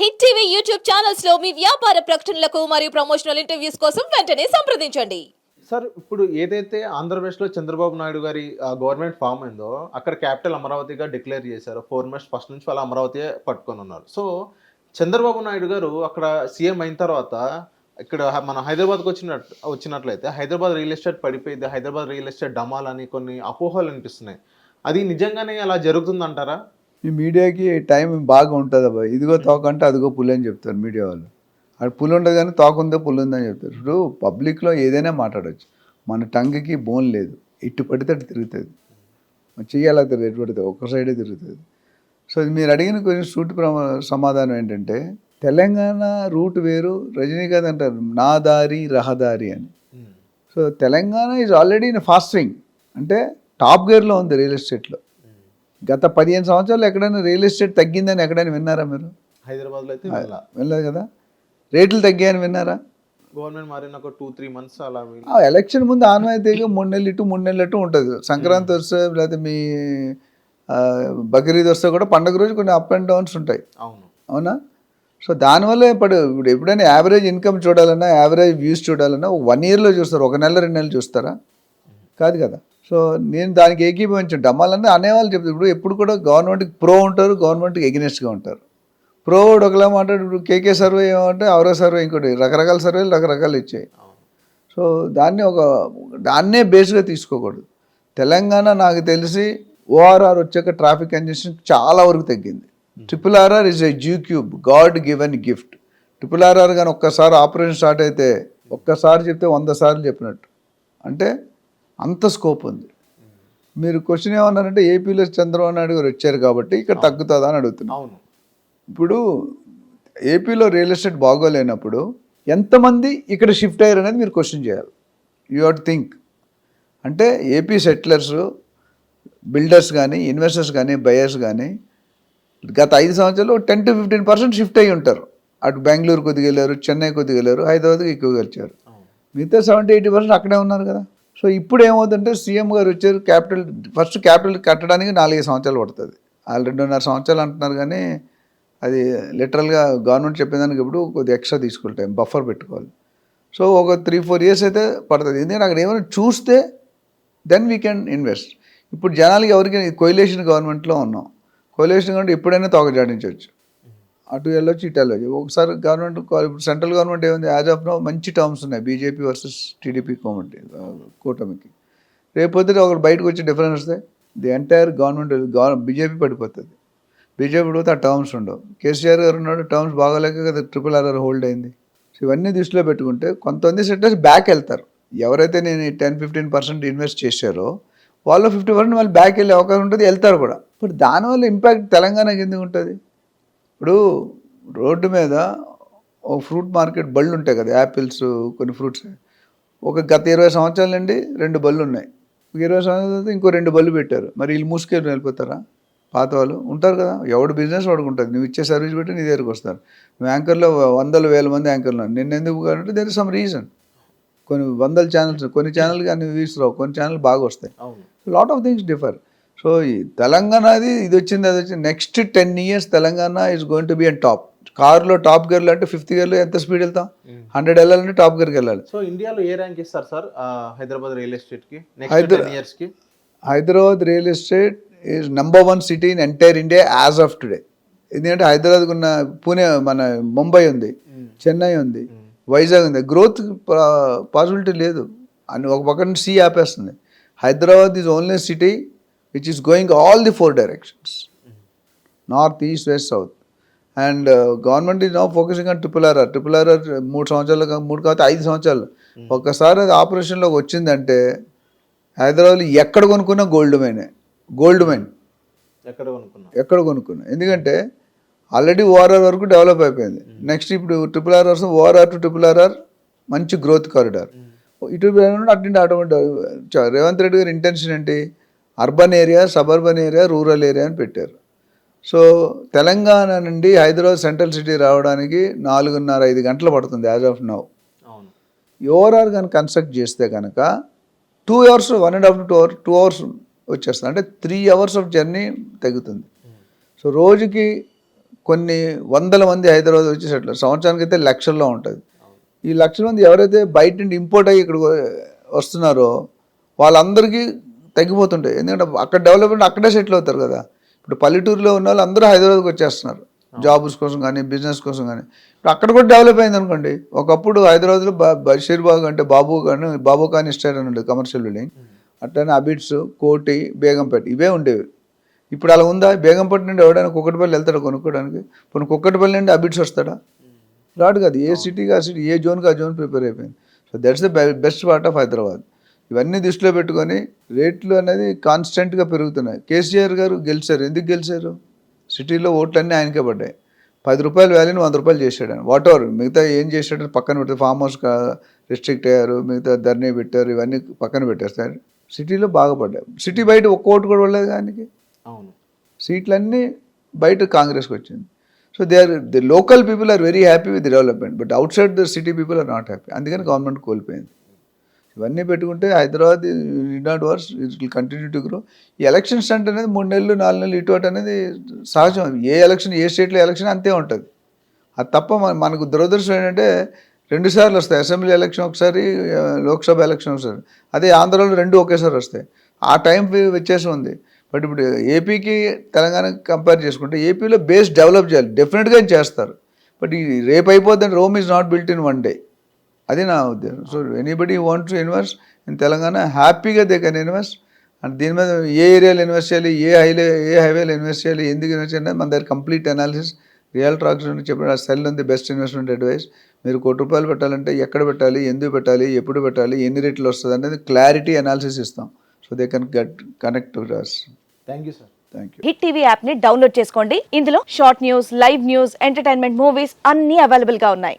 Hit TV YouTube ఛానల్స్లో మీ వ్యాపార ప్రకటనలకు మరియు ప్రమోషనల్ ఇంటర్వ్యూస్ కోసం వెంటనే సంప్రదించండి. సార్ ఇప్పుడు ఏదైతే ఆంధ్రప్రదేశ్లో చంద్రబాబు నాయుడు గారి గవర్నమెంట్ ఫామ్ అయిందో అక్కడ క్యాపిటల్ అమరావతిగా డిక్లేర్ చేశారు. ఫోర్ మంత్స్ ఫస్ట్ నుంచి వాళ్ళు అమరావతి పట్టుకొని ఉన్నారు. సో చంద్రబాబు నాయుడు గారు అక్కడ సీఎం అయిన తర్వాత ఇక్కడ మన హైదరాబాద్కి వచ్చినట్ వచ్చినట్లయితే హైదరాబాద్ రియల్ ఎస్టేట్ పడిపోయింది. హైదరాబాద్ రియల్ ఎస్టేట్ డమాలని కొన్ని అపోహలు అనిపిస్తున్నాయి. అది నిజంగానే అలా జరుగుతుందంటారా? ఈ మీడియాకి టైం బాగా ఉంటుంది అబ్బా. ఇదిగో తోక అంటే అదిగో పులి అని చెప్తారు మీడియా వాళ్ళు. అది పులి ఉండదు కానీ తోక ఉందో పులి ఉందని చెప్తారు. ఇప్పుడు పబ్లిక్లో ఏదైనా మాట్లాడవచ్చు మన టంగ్కి బోన్ లేదు. ఇటు పడితే అటు తిరుగుతుంది. చెయ్యాలా తిరుగుతుంది ఎటు పడితే ఒక్క సైడే తిరుగుతుంది. సో మీరు అడిగిన కొంచెం సూటి సమాధానం ఏంటంటే తెలంగాణ రూట్ వేరు రజనీకాంత్ అంటారు నా దారి రహదారి అని. So Telangana is already in fast swing అంటే టాప్ గేర్లో ఉంది రియల్ ఎస్టేట్లో. గత పదిహేను సంవత్సరాలు ఎక్కడైనా రియల్ ఎస్టేట్ తగ్గిందని ఎక్కడైనా విన్నారా మీరు? హైదరాబాద్లో అయితే వెళ్ళా వినలేదు కదా? రేట్లు తగ్గాయని విన్నారా? గవర్నమెంట్ మారిన ఒక టూ త్రీ మంత్స్ అలా ఎలక్షన్ ముందు ఆన్వాయితీగా మూడు నెలలు ఇటు మూడు నెలలు అటు ఉంటుంది. సంక్రాంతి వస్తే లేకపోతే మీ బక్రీద్ వస్తే కూడా పండగ రోజు కొన్ని అప్ అండ్ డౌన్స్ ఉంటాయి. అవును. అవునా? సో దానివల్ల ఇప్పుడు ఇప్పుడు ఎప్పుడైనా యావరేజ్ ఇన్కమ్ చూడాలన్నా యావరేజ్ వ్యూస్ చూడాలన్నా వన్ ఇయర్లో చూస్తారు ఒక నెల రెండు నెలలు చూస్తారా? కాదు కదా? సో నేను దానికి ఏకీభవించాను డమ్మాలన్నీ అనేవాళ్ళు చెప్తారు ఇప్పుడు ఎప్పుడు కూడా గవర్నమెంట్కి ప్రో ఉంటారు గవర్నమెంట్కి ఎగ్నెస్ట్గా ఉంటారు. ప్రో ఒకలా మాట్లాడు ఇప్పుడు కేకే సర్వే ఏమంటే అవరో సర్వే ఇంకోటి రకరకాల సర్వేలు రకరకాలు ఇచ్చాయి. సో దాన్ని ఒక దాన్నే బేస్గా తీసుకోకూడదు. తెలంగాణ నాకు తెలిసి ఓఆర్ఆర్ వచ్చాక ట్రాఫిక్ కంజెషన్ చాలా వరకు తగ్గింది. ట్రిపుల్ ఆర్ఆర్ ఇస్ ఏ జూ cube god given gift. Triple RR కానీ ఒక్కసారి ఆపరేషన్ స్టార్ట్ అయితే ఒక్కసారి చెప్తే వంద సార్లు చెప్పినట్టు. అంటే అంత స్కోప్ ఉంది. మీరు క్వశ్చన్ ఏమన్నారంటే ఏపీలో చంద్రబాబు నాయుడు గారు వచ్చారు కాబట్టి ఇక్కడ తగ్గుతుందా అని అడుగుతున్నారు అవును. ఇప్పుడు ఏపీలో రియల్ ఎస్టేట్ బాగోలేనప్పుడు ఎంతమంది ఇక్కడ షిఫ్ట్ అయ్యారు అనేది మీరు క్వశ్చన్ చేయాలి. యూ హాట్ థింక్ అంటే ఏపీ సెటిలర్స్ బిల్డర్స్ కానీ ఇన్వెస్టర్స్ కానీ బయర్స్ కానీ గత ఐదు సంవత్సరాలు ten to fifteen percent shift అయ్యి ఉంటారు. అటు బెంగళూరు కొద్దిగా వెళ్ళారు చెన్నై కొద్దిగా వెళ్ళారు హైదరాబాద్కి ఎక్కువగా వచ్చారు. మిగతా సెవెంటీ ఎయిటీ పర్సెంట్ అక్కడే ఉన్నారు కదా. సో ఇప్పుడు ఏమవుతుందంటే సీఎం గారు వచ్చారు క్యాపిటల్ ఫస్ట్ క్యాపిటల్ కట్టడానికి నాలుగైదు సంవత్సరాలు పడుతుంది. వాళ్ళు రెండున్నర సంవత్సరాలు అంటున్నారు కానీ అది లిటరల్గా గవర్నమెంట్ చెప్పేదానికి ఇప్పుడు కొద్దిగా ఎక్స్ట్రా తీసుకుంటాం బఫర్ పెట్టుకోవాలి. సో ఒక త్రీ ఫోర్ ఇయర్స్ అయితే పడుతుంది. ఎందుకంటే అక్కడ ఏమైనా చూస్తే దెన్ వీ కెన్ ఇన్వెస్ట్. ఇప్పుడు జనాలకి ఎవరికి కోయిలేషన్ గవర్నమెంట్లో ఉన్నాం. కోయిలేషన్ గవర్నమెంట్ ఎప్పుడైనా తోక జాడించవచ్చు అటు వెళ్ళొచ్చు ఇటు వెళ్ళొచ్చు. ఒకసారి గవర్నమెంట్ ఇప్పుడు సెంట్రల్ గవర్నమెంట్ ఏముంది యాజ్ ఆఫ్ నో మంచి టర్మ్స్ ఉన్నాయి. బీజేపీ వర్సెస్ టీడీపీ కోమటి కూటమికి. రేపొద్దున ఒకరు బయటకు వచ్చి డిఫరెన్స్ వస్తే the entire government govern BJP పడిపోతుంది. బీజేపీ పడిపోతే ఆ టర్మ్స్ ఉండవు. కేసీఆర్ గారు ఉన్నాడు టర్మ్స్ బాగాలేక కదా ట్రిపుల్ ఆర్ఆర్ హోల్డ్ అయింది. సో ఇవన్నీ దృష్టిలో పెట్టుకుంటే కొంతమంది సెక్టర్స్ బ్యాక్ వెళ్తారు. ఎవరైతే నేను టెన్ ఫిఫ్టీన్ పర్సెంట్ ఇన్వెస్ట్ చేశారో వాళ్ళు ఫిఫ్టీ పర్సెంట్ వాళ్ళు బ్యాక్ వెళ్ళే అవకాశం ఉంటుంది వెళ్తారు కూడా. ఇప్పుడు దానివల్ల ఇంపాక్ట్ తెలంగాణకి ఎందుకు ఉంటుంది? ఇప్పుడు రోడ్డు మీద ఒక ఫ్రూట్ మార్కెట్ బళ్ళు ఉంటాయి కదా యాపిల్స్ కొన్ని ఫ్రూట్స్. ఒక గత ఇరవై సంవత్సరాల నుండి రెండు బళ్ళు ఉన్నాయి. ఇరవై సంవత్సరాల తర్వాత ఇంకో రెండు బళ్ళు పెట్టారు. మరి వీళ్ళు మూసుకెళ్ళి వెళ్ళిపోతారా? పాత వాళ్ళు ఉంటారు కదా ఎవడు బిజినెస్ వాడికి ఉంటుంది. నువ్వు ఇచ్చే సర్వీస్ పెట్టి నీ దగ్గరికి వస్తారు. నువ్వు యాంకర్లో వందల వేల మంది యాంకర్లు. నిన్న ఎందుకు అంటే దేర్ ఇస్ సమ్ రీజన్ కొన్ని వందల ఛానల్స్ కొన్ని ఛానల్ కానీ వ్యూస్ రావు. కొన్ని ఛానల్ బాగా వస్తాయి. Lot of things differ so ఈ తెలంగాణది ఇది వచ్చింది అది వచ్చింది. Next ten years Telangana is going to be and top కార్లో టాప్ గేర్లో అంటే ఫిఫ్త్ గేర్లో ఎంత స్పీడ్ వెళ్తాం? హండ్రెడ్ వెళ్ళాలంటే టాప్ గేర్కి వెళ్ళాలి. సో ఇండియాలో ఏ ర్యాంక్ ఇస్తారు సార్ హైదరాబాద్ రియల్ ఎస్టేట్కి నెక్స్ట్ హైదరా- టెన్ ఇయర్స్కి? Hyderabad real estate is number one city in entire India as of today ఎందుకంటే హైదరాబాద్ ఉన్న పూణే మన ముంబై ఉంది చెన్నై ఉంది వైజాగ్ ఉంది. గ్రోత్ పాసిబిలిటీ లేదు. అని ఒక పక్క నుంచి sea ఆపేస్తుంది. Hyderabad is only city which is going all the four directions north east west south and government is now focusing on triple RR triple RR మూడు సంవత్సరాలు మూడు కాకపోతే ఐదు సంవత్సరాలు. ఒక్కసారి అది ఆపరేషన్లోకి వచ్చిందంటే హైదరాబాద్లో ఎక్కడ కొనుక్కున్నా గోల్డ్ మైనే. Gold mine. ఎక్కడ కొనుక్కున్నాం? ఎక్కడ కొనుక్కున్నా. ఎందుకంటే ఆల్రెడీ ఓఆర్ఆర్ వరకు డెవలప్ అయిపోయింది. నెక్స్ట్ ఇప్పుడు ట్రిపుల్ ఆర్ వస్తుంది ఓఆర్ఆర్ టు ట్రిపుల్ ఆర్ఆర్ మంచి గ్రోత్ కారిడార్. ఇటు అటు ఆటోమేటిక్ రేవంత్ రెడ్డి గారి ఇంటెన్షన్ ఏంటి? Urban area suburban area rural area అని పెట్టారు. సో తెలంగాణ నుండి హైదరాబాద్ సెంట్రల్ సిటీ రావడానికి నాలుగున్నర ఐదు గంటలు పడుతుంది యాజ్ ఆఫ్ నౌ. ఓవరాల్ కనుక కన్స్ట్రక్ట్ చేస్తే కనుక two hours one and half two hour two hours వచ్చేస్తుంది. అంటే త్రీ అవర్స్ ఆఫ్ జర్నీ తగ్గుతుంది. సో రోజుకి కొన్ని వందల మంది హైదరాబాద్ వచ్చి సెటిల్ సంవత్సరానికి అయితే లక్షల్లో ఉంటుంది. ఈ లక్షల మంది ఎవరైతే బయట నుండి ఇంపోర్ట్ అయ్యి ఇక్కడ వస్తున్నారో వాళ్ళందరికీ తగ్గిపోతుంటాయి. ఎందుకంటే అక్కడ డెవలప్మెంట్ అక్కడే సెటిల్ అవుతారు కదా. ఇప్పుడు పల్లెటూరులో ఉన్న వాళ్ళు అందరూ హైదరాబాద్కి వచ్చేస్తున్నారు. జాబ్స్ కోసం కానీ బిజినెస్ కోసం కానీ ఇప్పుడు అక్కడ కూడా డెవలప్ అయింది అనుకోండి. ఒకప్పుడు హైదరాబాద్లో బ- బషీర్ బాగ్ అంటే బాబు కానీ బాబు ఖాన్ ఇస్టేట్ అని ఉండేది కమర్షియల్ బిల్డింగ్ అట్లనే అబిడ్స్ కోటి బేగంపేట ఇవే ఉండేవి. ఇప్పుడు అలా ఉందా? బేగంపేట నుండి ఎవడైనా కుక్కటిపల్లి వెళ్తాడా కొనుక్కోవడానికి ఇప్పుడు కుక్కటిపల్లి నుండి అబిడ్స్ వస్తాడా? రాడు కాదు. ఏ సిటీకి ఆ సిటీ ఏ జోన్కి ఆ జోన్ ప్రిపేర్ అయిపోయింది. So that's the best part of Hyderabad ఇవన్నీ దృష్టిలో పెట్టుకొని రేట్లు అనేది కాన్స్టెంట్గా పెరుగుతున్నాయి. కేసీఆర్ గారు గెలిచారు. ఎందుకు గెలిచారు? సిటీలో ఓట్లన్నీ ఆయనకే పడ్డాయి. పది రూపాయల వాల్యూని వంద రూపాయలు చేశాడు ఆయన. వాట్ ఎవర్ మిగతా ఏం చేశాడు? పక్కన పెడితే ఫామ్ హౌస్ రిస్ట్రిక్ట్ అయ్యారు మిగతా ధర్నీ పెట్టారు ఇవన్నీ పక్కన పెట్టేస్తారు. సిటీలో బాగా పడ్డాయి. సిటీ బయట ఒక్క ఓటు కూడా పడలేదు దానికి అవును. సీట్లన్నీ బయట కాంగ్రెస్కి వచ్చింది. So they are the local people are very happy with development but outside the city people are not happy. అందుకని గవర్నమెంట్ కోల్పోయింది. ఇవన్నీ పెట్టుకుంటే Hyderabad not worse it will continue to grow. ఈ ఎలక్షన్ స్టంట్ అనేది మూడు నెలలు నాలుగు నెలలు ఇటు అటు అనేది సహజం. ఏ ఎలక్షన్ ఏ స్టేట్లో ఎలక్షన్ అంతే ఉంటుంది. అది తప్ప మన- మనకు దురదృష్టం ఏంటంటే రెండు సార్లు వస్తాయి. అసెంబ్లీ ఎలక్షన్ ఒకసారి లోక్సభ ఎలక్షన్ ఒకసారి. అదే ఆంధ్రాలో రెండు ఒకేసారి వస్తాయి. ఆ టైం వ్యత్యాసం ఉంది. బట్ ఇప్పుడు ఏపీకి తెలంగాణకి కంపేర్ చేసుకుంటే ఏపీలో బేస్ డెవలప్ చేయాలి. డెఫినెట్గా చేస్తారు. బట్ ఈ రేపు అయిపోద్దని Rome is not built in one day. అది నా ఉద్దేశం. So anybody want to invest in Telangana హ్యాపీగా దే కెన్ ఇన్వెస్ట్ అండ్ దీని మీద ఏ ఏరియాలో ఇన్వెస్ట్ చేయాలి ఏ హైలే ఏ హైవేలో ఇన్వెస్ట్ చేయాలి ఎందుకు ఇన్వెస్ట్ చేయాలి మన దగ్గర కంప్లీట్ అనాలిసిస్ రియల్ ట్రాక్స్ నుండి చెప్పిన సెల్ ఉంది బెస్ట్ ఇన్వెస్ట్మెంట్ అడ్వైస్ మీరు కోటి రూపాయలు పెట్టాలంటే ఎక్కడ పెట్టాలి ఎందుకు పెట్టాలి ఎప్పుడు పెట్టాలి ఎన్ని రేట్లు వస్తుంది అనేది క్లారిటీ అనాలిసిస్ ఇస్తాం. So they can get connect to us thank you sir thank you hit TV యాప్ని డౌన్లోడ్ చేసుకోండి. ఇందులో short news live news entertainment movies అన్ని అవైలబుల్గా ఉన్నాయి.